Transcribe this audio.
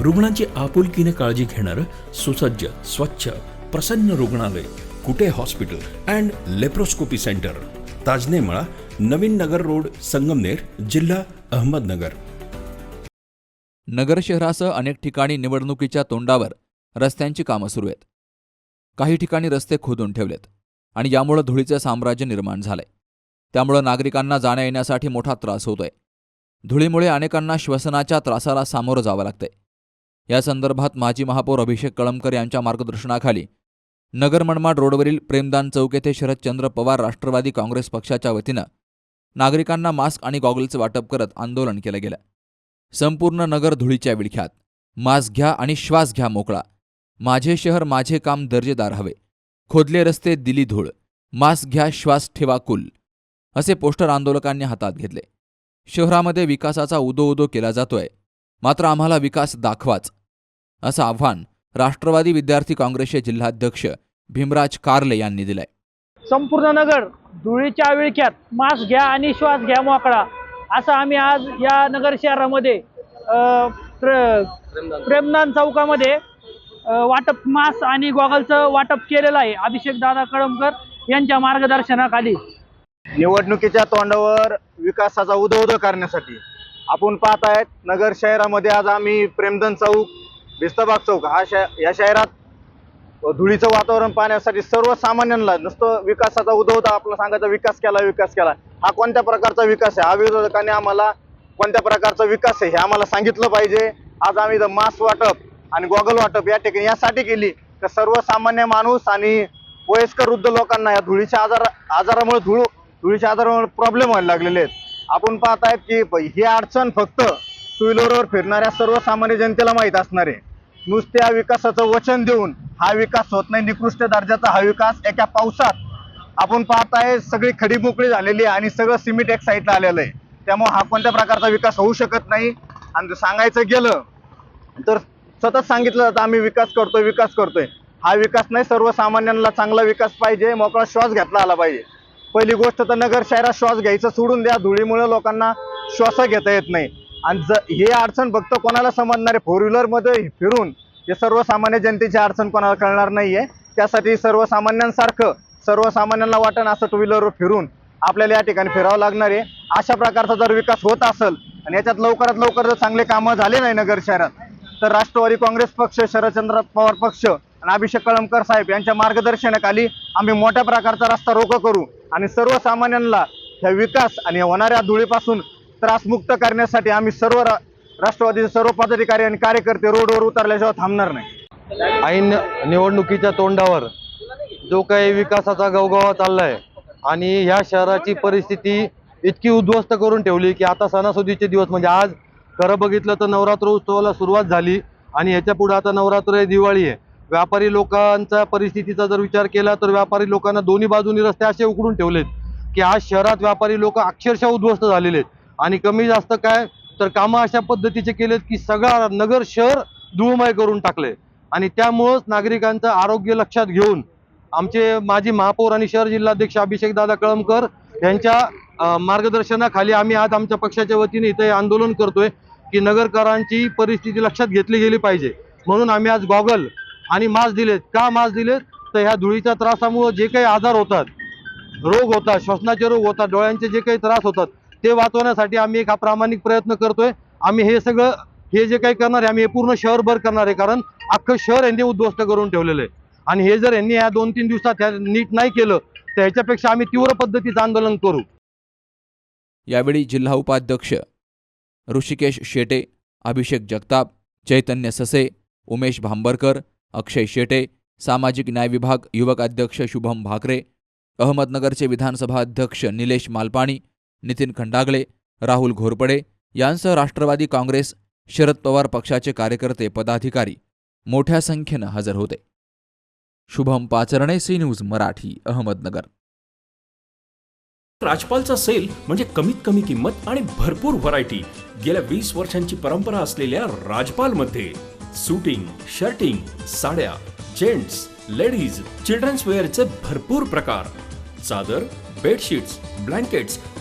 रुग्णांची आपुलकीने काळजी घेणारं सुसज्ज स्वच्छ प्रसन्न रुग्णालय Kute hospital and laparoscopy centre Tajnemala Navin Nagar road Sangamner जिल्हा अहमदनगर. नगर शहरासह अनेक ठिकाणी निवडणुकीच्या तोंडावर रस्त्यांची कामं सुरू आहेत. काही ठिकाणी रस्ते खोदून ठेवलेत आणि यामुळं धुळीचं साम्राज्य निर्माण झालंय. त्यामुळं नागरिकांना जाण्या येण्यासाठी मोठा त्रास होतोय. धुळीमुळे अनेकांना श्वसनाच्या त्रासाला सामोरं जावं लागतंय. या संदर्भात माजी महापौर अभिषेक कळमकर यांच्या मार्गदर्शनाखाली नगर मनमाड रोडवरील प्रेमदान चौक येथे शरदचंद्र पवार राष्ट्रवादी काँग्रेस पक्षाच्या वतीनं नागरिकांना मास्क आणि गॉगलचं वाटप करत आंदोलन केलं गेलं. संपूर्ण नगर धुळीच्या विळख्यात. मास्क घ्या आणि श्वास घ्या मोकळा. माझे शहर माझे काम दर्जेदार हवे. खोदले रस्ते दिली धूळ. मास्क घ्या श्वास ठेवा कुल. असे पोस्टर आंदोलकांनी हातात घेतले. शहरामध्ये विकासाचा उदो उदो केला जातोय. मात्र आम्हाला विकास दाखवाच. असं आव्हान राष्ट्रवादी विद्यार्थी काँग्रेसचे जिल्हाध्यक्ष भीमराज कारले यांनी दिलंय. संपूर्ण नगर धुळीच्या विळख्यात मास्क घ्या आणि श्वास घ्या मोकळा. असं आम्ही आज या नगर शहरामध्ये अ, प्र- प्रेमदान चौकामध्ये वाटप मास्क आणि गॉगलचं वाटप केलेलं आहे. अभिषेक दादा कळमकर यांच्या मार्गदर्शनाखाली. निवडणुकीच्या तोंडावर विकासाचा उदो करण्यासाठी आपण पाहतायत नगर शहरामध्ये आज आम्ही प्रेमदन चौक भिस्तबाग चौक हा शह या शहरात धुळीचं वातावरण पाहण्यासाठी सर्वसामान्यांना नुसतं विकासाचा उदो आपला सांगायचा विकास केला विकास केला. हा कोणत्या प्रकारचा विकास आहे? हा विरोधकांनी आम्हाला कोणत्या प्रकारचा विकास आहे हे आम्हाला सांगितलं पाहिजे. आज आम्ही इथं मास्क वाटप आणि गॉगल वाटप या ठिकाणी यासाठी केली. तर सर्वसामान्य माणूस आणि वयस्कर वृद्ध लोकांना या धुळीच्या आजार आजारामुळे धुळ धुळीच्या आजारामुळे प्रॉब्लेम व्हायला लागलेले आहेत. आपण पाहत आहेत की ही अडचण फक्त टू व्हीलरवर फिरणाऱ्या सर्वसामान्य जनतेला माहीत असणार आहे. नुसत्या विकासाचं वचन देऊन हा विकास होत नाही. निकृष्ट दर्जाचा हा विकास एका पावसात आपण पाहताय सगळी खडी मोकळी झालेली आहे आणि सगळं सिमेंट एक साईडला आलेलं आहे. त्यामुळे हा कोणत्या प्रकारचा विकास होऊ शकत नाही? आणि सांगायचं गेलं तर सतत सांगितलं जातं आम्ही विकास करतोय विकास करतोय. हा विकास नाही सर्वसामान्यांना चांगला विकास पाहिजे मोकळा श्वास घेतला आला पाहिजे. पहिली गोष्ट तर नगर शहरात श्वास घ्यायचं सोडून द्या धुळीमुळे लोकांना श्वास घेता येत नाही. आणि ज हे अडचण फक्त कोणाला समजणार आहे? फोर व्हीलरमध्ये फिरून हे सर्वसामान्य जनतेची अडचण कोणाला कळणार नाहीये. त्यासाठी सर्वसामान्यांसारखं सर्वसामान्यांना वाटण असं टू व्हीलरवर फिरून आपल्याला या ठिकाणी फिरावं लागणार आहे. अशा प्रकारचा जर विकास होत असेल आणि याच्यात लवकरात लवकर जर चांगले कामं झाले नाही नगर शहरात तर राष्ट्रवादी काँग्रेस पक्ष शरदचंद्र पवार पक्ष आणि अभिषेक कळमकर साहेब यांच्या मार्गदर्शनाखाली आम्ही मोठ्या प्रकारचा रस्ता रोको करू आणि सर्वसामान्यांना ह्या विकास आणि होणाऱ्या धुळीपासून त्रासमुक्त करण्यासाठी आम्ही सर्व रा- राष्ट्रवादीचे सर्व पदाधिकारी आणि कार्यकर्ते रोडवर उतरल्याशिवाय थांबणार नाही. ऐन निवडणुकीच्या तोंडावर जो काही विकासाचा गवगवा चाललाय आणि ह्या शहराची परिस्थिती इतकी उद्ध्वस्त करून ठेवली की आता सणासुदीचे दिवस म्हणजे आज खरं बघितलं तर नवरात्र उत्सवाला सुरुवात झाली आणि ह्याच्या पुढे आता नवरात्र आहे दिवाळी आहे. व्यापारी लोकांचा परिस्थितीचा जर विचार केला तर व्यापारी लोकांना दोन्ही बाजूनी रस्ते असे उकडून ठेवलेत की आज शहरात व्यापारी लोक अक्षरशः उद्ध्वस्त झालेले आहेत. आणि कमी जास्त काय तर कामं अशा पद्धतीचे केलेत की सगळा नगर शहर धुळमय करून टाकले. आणि त्यामुळंच नागरिकांचं आरोग्य लक्षात घेऊन आमचे माजी महापौर आणि शहर जिल्हाध्यक्ष अभिषेक दादा कळमकर यांच्या मार्गदर्शनाखाली आम्ही आज आमच्या पक्षाच्या वतीने इथे आंदोलन करतोय की नगरकरांची परिस्थिती लक्षात घेतली गेली पाहिजे. म्हणून आम्ही आज गॉगल आणि मास्क दिलेत. का मास्क दिलेत? तर ह्या धुळीच्या त्रासामुळं जे काही आजार होतात रोग होतात श्वसनाचे रोग होतात डोळ्यांचे जे काही त्रास होतात ते वाचवण्यासाठी आम्ही एक हा प्रामाणिक प्रयत्न करतोय. आम्ही हे सगळं हे जे काही करणार आहे आम्ही हे पूर्ण शहरभर करणार आहे कारण अख्खं शहर यांनी उद्ध्वस्त करून ठेवलेलं आहे. आणि हे जर यांनी या दोन तीन दिवसात नीट नाही केलं तर ह्याच्यापेक्षा आम्ही तीव्र पद्धतीचं आंदोलन करू. यावेळी जिल्हा उपाध्यक्ष ऋषिकेश शेटे अभिषेक जगताप चैतन्य ससे उमेश भांबरकर अक्षय शेटे सामाजिक न्याय विभाग युवक अध्यक्ष शुभम भाकरे अहमदनगरचे विधानसभा अध्यक्ष निलेश मालपाणी नितीन खंडागळे राहुल घोरपडे यांसह राष्ट्रवादी काँग्रेस शरद पवार पक्षाचे कार्यकर्ते पदाधिकारी मोठ्या संख्येनं हजर होते. Shubham Pacharne C news Marathi Ahmednagar. राजपालचा sale म्हणजे कमीत कमी किंमत आणि भरपूर व्हरायटी गेल्या वीस वर्षांची परंपरा असलेल्या राजपालमध्ये सुटिंग शर्टिंग साड्या जेंट्स लेडीज चिल्ड्रन्स वेअरचे भरपूर प्रकार. चादर बेडशीट्स ब्लँकेट्स